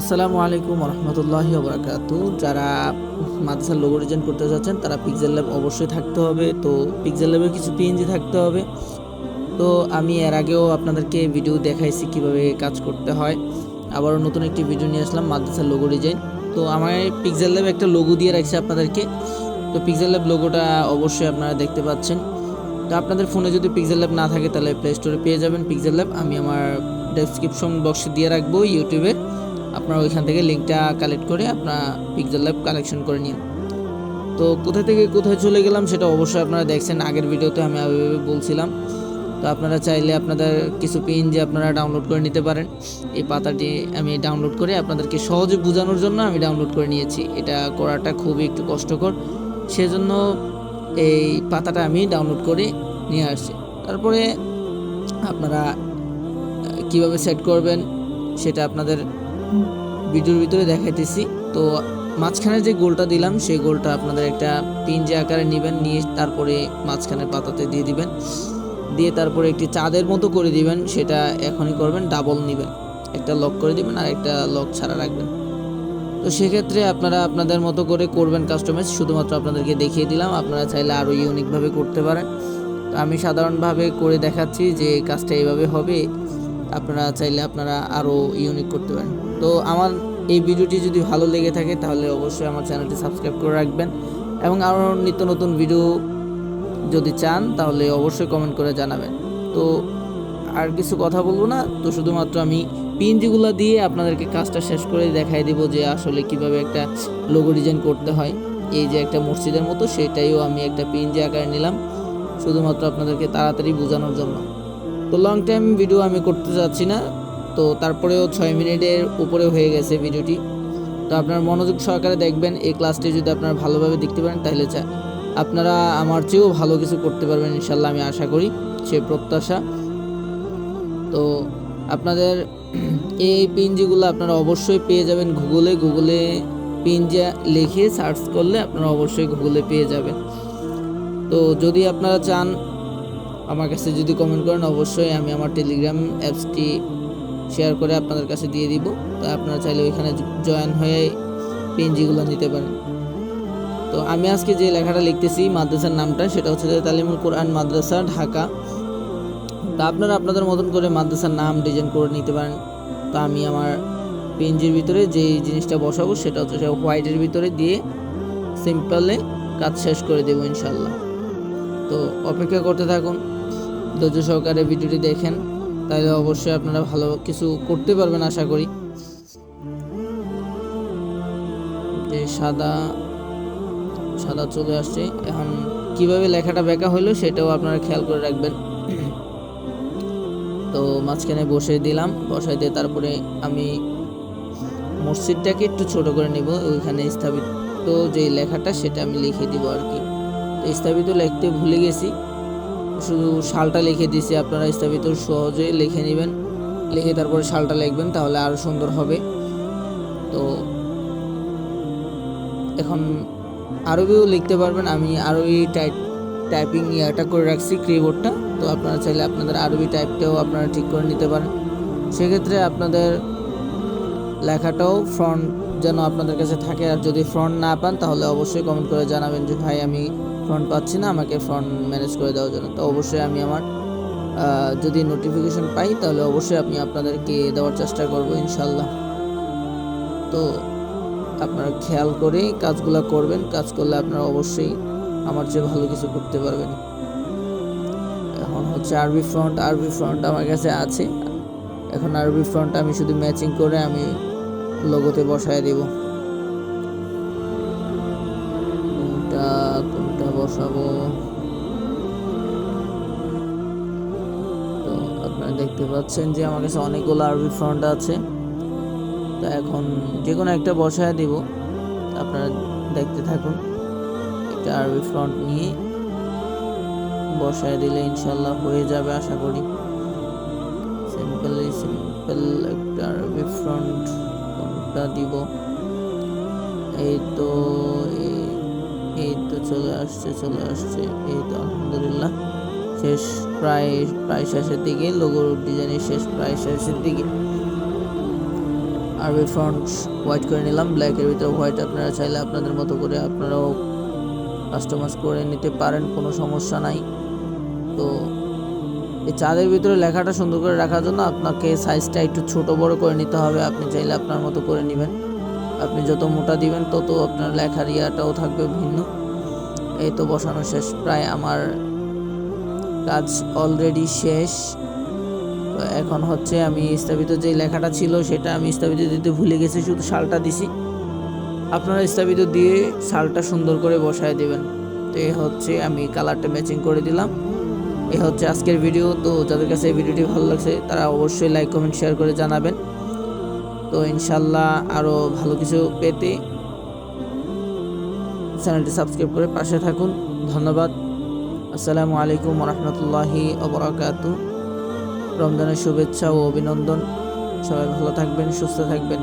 আসসালামু আলাইকুম রহমতুল্লাহ বরাকাত যারা মাদ্রাসার লোগো ডিজাইন করতে যাচ্ছেন, তারা পিক্সেল ল্যাব অবশ্যই থাকতে হবে। তো পিক্সেল ল্যাবে কিছু পিএনজি থাকতে হবে। তো আমি এর আগেও আপনাদেরকে ভিডিও দেখাইছি কীভাবে কাজ করতে হয়। আবারও নতুন একটি ভিডিও নিয়ে আসলাম, মাদ্রাসার লোগো ডিজাইন তো আমার পিক্সেল ল্যাবে একটা লোগো দিয়ে রাখছি আপনাদেরকে। তো পিক্সেল ল্যাব লোগোটা অবশ্যই আপনারা দেখতে পাচ্ছেন। তো আপনাদের ফোনে যদি পিক্সেল ল্যাব না থাকে, তাহলে প্লে স্টোরে পেয়ে যাবেন পিক্সেল ল্যাব আমি আমার ডেসক্রিপশন বক্সে দিয়ে রাখব ইউটিউবে আপনারা ওইখান থেকে লিঙ্কটা কালেক্ট করে আপনার পিক্সেল ল্যাব কালেকশন করে নিন। তো কোথা থেকে কোথায় চলে গেলাম সেটা অবশ্যই আপনারা দেখছেন। আগের ভিডিওতে আমি ওইভাবে বলছিলাম। তো আপনারা চাইলে আপনাদের কিছু পিন যে আপনারা ডাউনলোড করে নিতে পারেন, এই পাতাটি আমি ডাউনলোড করে আপনাদেরকে সহজে বোঝানোর জন্য আমি ডাউনলোড করে নিয়েছি। এটা করাটা খুবই একটু কষ্টকর। সেজন্য এই পাতাটা আমি ডাউনলোড করে নিয়ে আসছি। তারপরে আপনারা কীভাবে সেট করবেন সেটা আপনাদের ভিডিওর ভিতরে দেখাইতেছি। তো মাঝখানে যে গোলটা দিলাম, সেই গোলটা আপনাদের একটা পিনজে আকারে নেবেন, নিয়ে তারপরে মাঝখানের পাতাতে দিয়ে দিবেন। দিয়ে তারপরে একটি চাঁদের মতো করে দিবেন, সেটা এখনই করবেন, ডাবল নেবেন। একটা লক করে দিবেন আর একটা লক ছাড়া রাখবেন। তো সেক্ষেত্রে আপনারা আপনাদের মতো করে করবেন কাস্টমাইজ। শুধুমাত্র আপনাদেরকে দেখিয়ে দিলাম, আপনারা চাইলে আরও ইউনিকভাবে করতে পারেন। তো আমি সাধারণভাবে করে দেখাচ্ছি যে কাজটা এইভাবে হবে। আপনারা চাইলে আপনারা আরও ইউনিক করতে পারেন। তো আমার এই ভিডিওটি যদি ভালো লেগে থাকে, তাহলে অবশ্যই আমার চ্যানেলটি সাবস্ক্রাইব করে রাখবেন। এবং আরও নিত্য নতুন ভিডিও যদি চান, তাহলে অবশ্যই কমেন্ট করে জানাবেন। তো আর কিছু কথা বলব না। তো শুধুমাত্র আমি পিনজিগুলো দিয়ে আপনাদেরকে কাজটা শেষ করে দেখাই দিব যে আসলে কীভাবে একটা লোগো ডিজাইন করতে হয়। এই যে একটা মসজিদের মতো, সেটাইও আমি একটা পিনজি আকারে নিলাম। শুধুমাত্র আপনাদেরকে তাড়াতাড়ি বোঝানোর জন্য। তো লং টাইম ভিডিও আমি করতে যাচ্ছি না। তো তারপরেও ছয় মিনিটের উপরে হয়ে গেছে ভিডিওটি তো আপনার মনোযোগ সহকারে দেখবেন, এই ক্লাসটি যদি আপনারা ভালোভাবে দেখতে পারেন, তাহলে আপনারা আমার চেয়েও ভালো কিছু করতে পারবেন ইনশাল্লাহ আমি আশা করি। সে প্রত্যাশা। তো আপনাদের এই পিনজিগুলো আপনারা অবশ্যই পেয়ে যাবেন গুগলে। গুগলে পিনজা লিখে সার্চ করলে আপনারা অবশ্যই গুগলে পেয়ে যাবেন। তো যদি আপনারা চান আমার কাছে যদি কমেন্ট করেন, অবশ্যই আমি আমার টেলিগ্রাম অ্যাপসটি শেয়ার করে আপনাদের কাছে দিয়ে দিব। তো আপনারা চাইলে ওইখানে জয়েন হয়ে পিএনজিগুলো নিতে পারেন। তো আমি আজকে যে লেখাটা লিখতেছি মাদ্রাসার নামটা, সেটা হচ্ছে তালিমুল কোরআন মাদ্রাসা, ঢাকা। তা আপনারা আপনাদের মতন করে মাদ্রাসার নাম ডিজাইন করে নিতে পারেন। তো আমি আমার পিএনজির ভিতরে যে জিনিসটা বসাবো, সেটা হচ্ছে হোয়াইটের ভিতরে দিয়ে সিম্পলে কাজ শেষ করে দেবো ইনশাল্লাহ তো অপেক্ষা করতে থাকুন। ধৈর্য সহকারে ভিডিওটি দেখেন। তাহলে অবশ্যই আপনারা ভালো কিছু করতে পারবেন আশা করি। যে সাদা সাদা চলে আসছে। এখন কীভাবে লেখাটা বেঁকা হলো সেটাও আপনারা খেয়াল করে রাখবেন। তো মাঝখানে বসে দিলাম। বসাই দিয়ে তারপরে আমি মসজিদটাকে একটু ছোট করে নিব। ওইখানে স্থাপিত যে লেখাটা সেটা আমি লিখে দিব আর কি। স্থাপিত লিখতে ভুলে গেছি। শুধু সালটা লিখে দিয়েছি, আপনারা স্থাপিত সহজে লিখে নেবেন। লিখে তারপরে সালটা লিখবেন, তাহলে আরও সুন্দর হবে। তো এখন আরবিও লিখতে পারবেন, আমি আরবি টাইপ, টাইপিং ইয়াটা করে রাখছি কিবোর্ডটা তো আপনারা চাইলে আপনাদের আরবি টাইপটাও আপনারা ঠিক করে নিতে পারেন। সেক্ষেত্রে আপনাদের লেখাটাও ফ্রন্ট যেন আপনাদের কাছে থাকে, আর যদি ফ্রন্ট না পান, তাহলে অবশ্যই কমেন্ট করে জানাবেন যে, ভাই, আমি ফ্রন্ট পাচ্ছি না, আমাকে ফ্রন্ট ম্যানেজ করে দেওয়ার জন্য। তো অবশ্যই আমি আমার যদি নোটিফিকেশন পাই, তাহলে অবশ্যই আমি আপনাদেরকে দেওয়ার চেষ্টা করব ইনশাল্লাহ তো আপনারা খেয়াল করে কাজগুলো করবেন, কাজ করলে আপনারা অবশ্যই আমার চেয়ে ভালো কিছু করতে পারবেন। এখন হচ্ছে আরবি ফ্রন্ট আরবি ফ্রন্ট আমার কাছে আছে। এখন আরবি ফ্রন্ট আমি শুধু ম্যাচিং করে আমি লোগোতে বসায় দেব। বসাবো তো আপনারা দেখতে পাচ্ছেন যে আমার কাছে অনেকগুলো আরবি ফ্রন্ট আছে। তো এখন যে কোনো একটা বসায় দিব। আপনারা দেখতে থাকুন। একটা আরবি ফ্রন্ট নিয়ে বসায় দিলে ইনশাল্লাহ হয়ে যাবে আশা করি। সিম্পলি সিম্পল একটা আরবি ফ্রন্ট কোনটা দিব? এই তো, এই- এই তো চলে আসছে চলে আসছে। এই তো আলহামদুলিল্লাহ। শেষ, প্রায় প্রায় শেষের দিকে। লোগোর ডিজাইনের শেষ, প্রায় শেষের দিকে। আরবি ফ্রন্ট হোয়াইট করে নিলাম। ব্ল্যাকের ভিতরে হোয়াইট আপনারা চাইলে আপনাদের মতো করে আপনারাও কাস্টমাইজ করে নিতে পারেন, কোনো সমস্যা নাই। তো এই চাঁদের ভিতরে লেখাটা সুন্দর করে রাখার জন্য আপনাকে সাইজটা একটু ছোট বড় করে নিতে হবে। আপনি চাইলে আপনার মতো করে নেবেন। আপনি যত মোটা দিবেন, তত আপনার লেখার ইয়াটাও থাকবে ভিন্ন। এই তো বসানো শেষ। প্রায় আমার কাজ অলরেডি শেষ। এখন হচ্ছে আমি স্থাপিত যে লেখাটা ছিল, সেটা আমি স্থাপিত দিতে ভুলে গেছি, শুধু শালটা দিছি। আপনারা স্থাপিত দিয়ে শালটা সুন্দর করে বসায় দেবেন। তো এই হচ্ছে আমি কালারটা ম্যাচিং করে দিলাম। এই হচ্ছে আজকের ভিডিও তো যাদের কাছে এই ভিডিওটি ভালো লাগছে, তারা অবশ্যই লাইক কমেন্ট শেয়ার করে জানাবেন। তো ইনশাল্লাহ আরও ভালো কিছু পেতে চ্যানেলটি সাবস্ক্রাইব করে পাশে থাকুন। ধন্যবাদ। আসসালামু আলাইকুম রহমতুল্লাহি অবরাকাতু রমজানের শুভেচ্ছা ও অভিনন্দন। সবাই ভালো থাকবেন, সুস্থ থাকবেন।